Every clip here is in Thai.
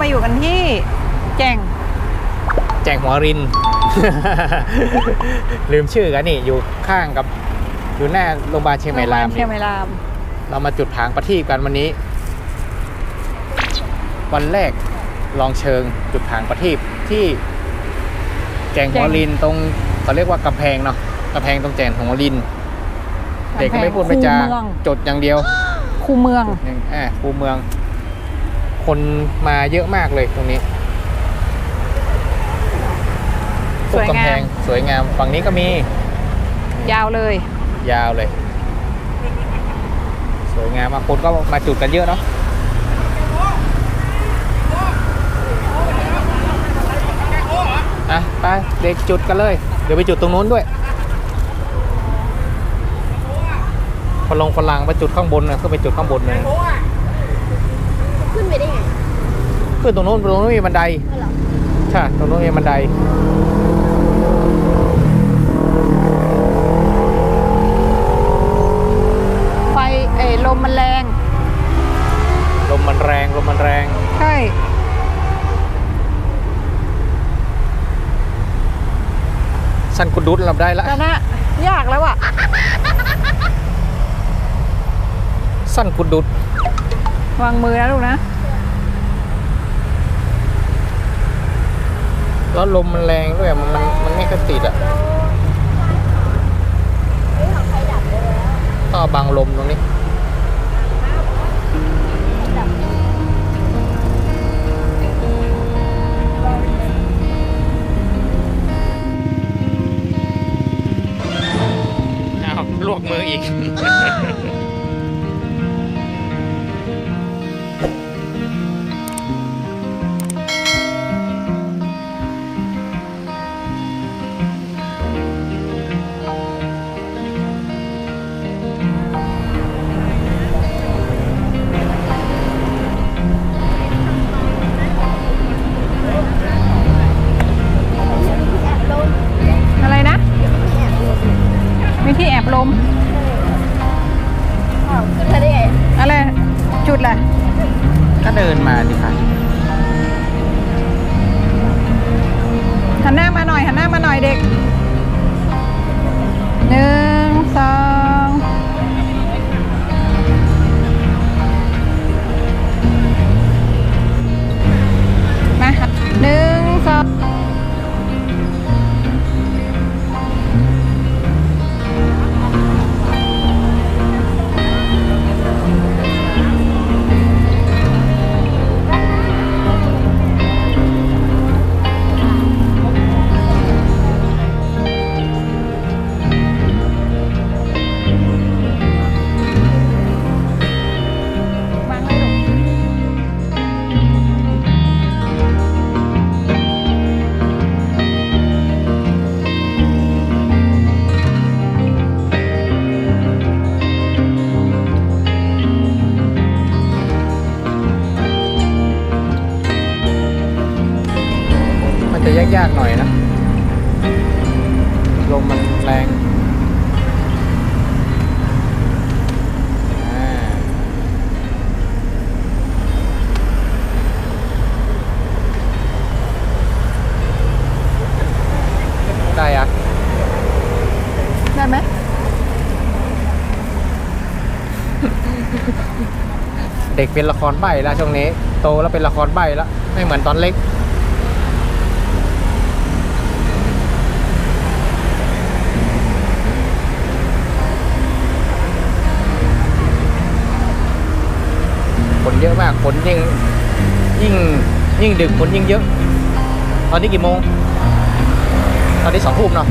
มาอยู่กันที่แจ่งแจงหัวริน ลืมชื่อกันนี่อยู่ข้างกับอยู่หน้าโรงพยาบาลเชียงใหม่รามเชียนี่งใหม่ราม เรามาจุดผางประทีปกันวันนี้ วันแรกลองเชิงจุดผางประทีปที่แจงหัวรินตรงเขาเรียกว่ากำแพงเนาะกำแพงตรงแจงหัวริน เด็กก็ไม่พูดไม่จาคูเมืองจดอย่างเดียว คูเมืองหนึ่งอ่าคูเมือง คนมาเยอะมากเลยตรงนี้สวยงามกำแพงสวยงามฝั่งนี้ก็มี ยาวเลย ยาวเลย สวยงามมากคนก็มาจุดกันเยอะเนาะอะไปเด็กจุดกันเลย เดี๋ยวไปจุดตรงนู้นด้วยพลงพลังไปจุดข้างบนนะขึ้นไปจุดข้างบนเลยขึ้นไปได้ไง ขึ้นตรงนู้นตรงนู้นมีบันไดก็เหรอใช่ตรงนู้นมีบันไดไฟเอยลมมันแรง ลมมันแรงลมมันแรง ใช่สั้นกุดดุดรับได้ละแต่นะยากแล้วอะสั้นกุดดุดวางมือนะลูกนะ แล้วลมมันแรงด้วยมันมันมันไม่กระติดอะเฮ้ยของใครดับเลยแล้วต้องเอาบังลมตรงนี้ ดแหละก็เดินมาดิค่ะหันหน้ามาหน่อยหันหน้ามาหน่อยเด็กหนึ่ง จะยากๆหน่อยนะลมมันแรงอ่าได้อะได้ไหมเด็กเป็นละครใบ้แล้วช่วงนี้ โตแล้วเป็นละครใบ้แล้วไม่เหมือนตอนเล็ก เยอะมาก ฝนยิ่งยิ่งยิ่งดึกฝนยิ่งเยอะ ตอนนี้กี่โมง ตอนนี้สองทุ่มเนาะ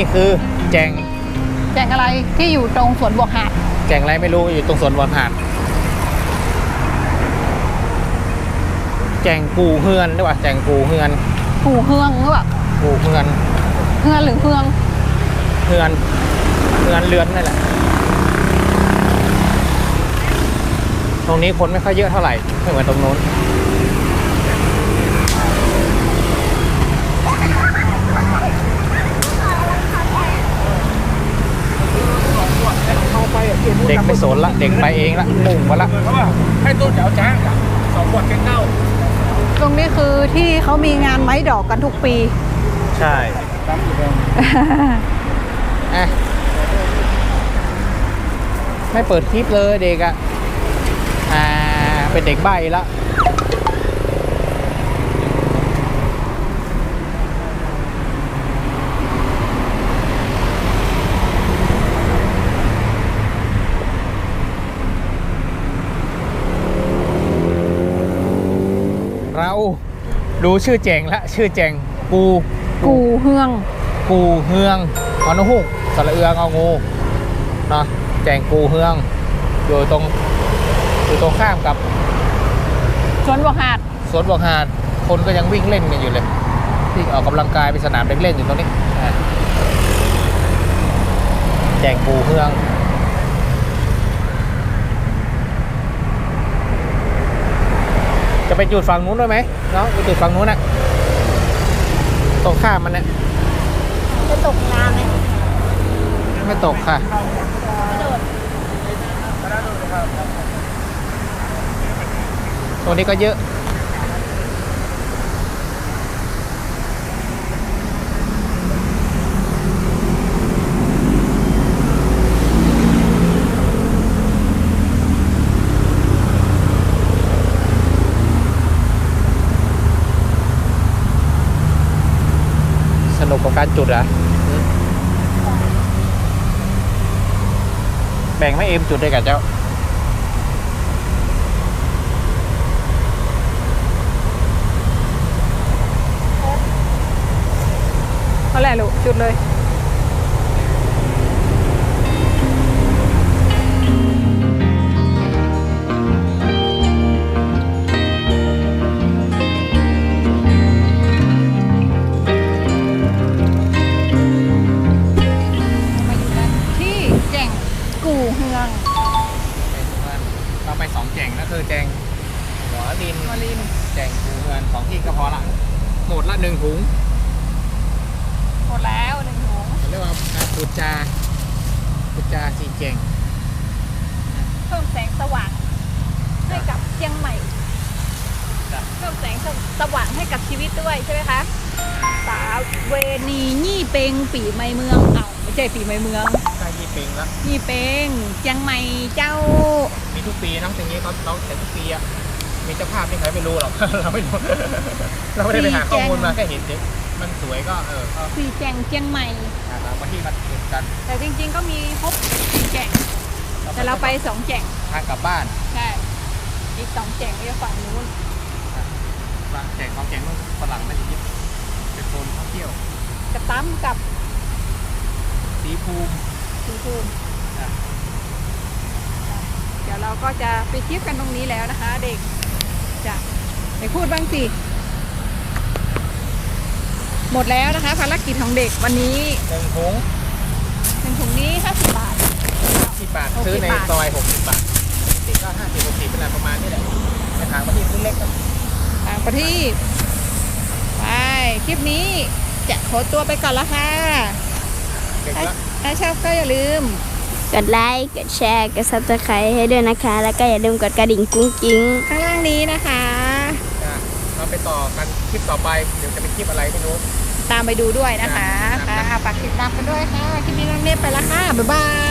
นี่คือแจงแจงอะไรที่อยู่ตรงสวนบวกหาดแจงอะไรไม่รู้อยู่ตรงสวนบอลหาดแจงกูเฮือนด้วยว่าแจงกูเฮือนหูเฮืองหรือเปล่ากูเฮือนเฮือนหรือเฮืองเฮือนเฮือนเรือนนั่นแหละตรงนี้คนไม่ค่อยเยอะเท่าไหร่ไม่เหมือนตรงนู้น เด็ก ไม่สนละเด็กไปเองละมุ่งมาละให้ตู้เจ้าจ้างสองขวดแค่เก้าตรงนี้คือที่เขามีงานไม้ดอกกันทุกปี ใช่อะไม่เปิดคลิปเลยเด็กอะอ่าเป็นเด็กใบ้ละ เรา รู้ชื่อแจงละชื่อแจงกูกูเฮือง กูเฮืองฮอนุฮุกสระเอืองเอางูเนาะแจงกูเฮืองอยู่ตรงอยู่ตรงข้ามกับสวนบวกหาดสวนบวกหาดคนก็ยังวิ่งเล่นกันอยู่เลยวิ่งออกกำลังกายไปสนามเด็กเล่นอยู่ตรงนี้อะแจงกูเฮือง จะ ไปจุดฝั่งนู้นด้วยไหมเนาะไปจุดฝั่งนู้นน่ะตรงข้ามมันเนี่ยจะตกน้ำไหมไม่ตกค่ะตรงนี้ก็เยอะ นุกกับการจุดอะแบ่งไม่เอ็มจุดด้วยกับเจ้า เอาแหละลูกจุดเลย หมดละหนึ่งถุงหมดแล้วหนึ่งถุงเรียกว่าปุจจาปุจจาสีแจงเพิ่มแสงสว่างให้กับเชียงใหม่จ้ะเพิ่มแสงสว่างให้กับชีวิตด้วยใช่ไหมคะสาวเวนียี่เป็งปีใหม่เมืองเอ้าไม่ใช่ปีใหม่เมืองใกล้ที่ปิงแล้วยี่เป็งเชียงใหม่เจ้ามีทุกปีนะตรงนี้เขาเราแต่ทุกปีอะ มีเจ้าภาพที่ใครไม่รู้หรอก เราไม่รู้เราไม่ได้ไปหาข้อมูลมาแค่เห็นเฉยมันสวยก็เออก็สี่แจงเชียงใหม่ หาเรามาที่มาจุดกันแต่จริงๆก็มีครบสี่แจงแต่เราไปสองแจงทางกลับบ้านใช่อีกสองแจงก็จะฝั่งนู้นบางแจงของแจงนู่นฝรั่งไม่ได้ยิบเป็นโซนท่องเที่ยวจะตั้มกับสีภูมิสีภูมิอะเดี๋ยวเราก็จะไปเที่ยวกันตรงนี้แล้วนะคะ เด็ก จะไปพูดบ้างสิ หมดแล้วนะคะภารกิจของเด็กวันนี้หนึ่งถุงหนึ่งถุงนี้50บาท สิบบาท หกสิบซื้อในบาท ซอยหกสิบบาทปกติก็ห้าสิบหกสิบเป็นอะไรประมาณนี้แหละในทางประเทศเล็กๆก็ต่างประเทศไปคลิปนี้จะขอตัวไปก่อนละค่ะเด็กถ้าละ ถ้าชอบก็อย่าลืม กดไลค์ กดแชร์ กดซับสไครต์ให้ด้วยนะคะ แล้วก็อย่าลืมกดกระดิ่งกุ้งกิ้งข้างล่าง นี้นะคะจ้ะเราไปต่อกันคลิปต่อไป เดี๋ยวจะเป็นคลิปอะไรไม่รู้ ตามไปดูด้วยนะคะครับค่ะฝากติดตามกันด้วยค่ะคลิปนี้น้องเนบไปละค่ะ บ๊ายบาย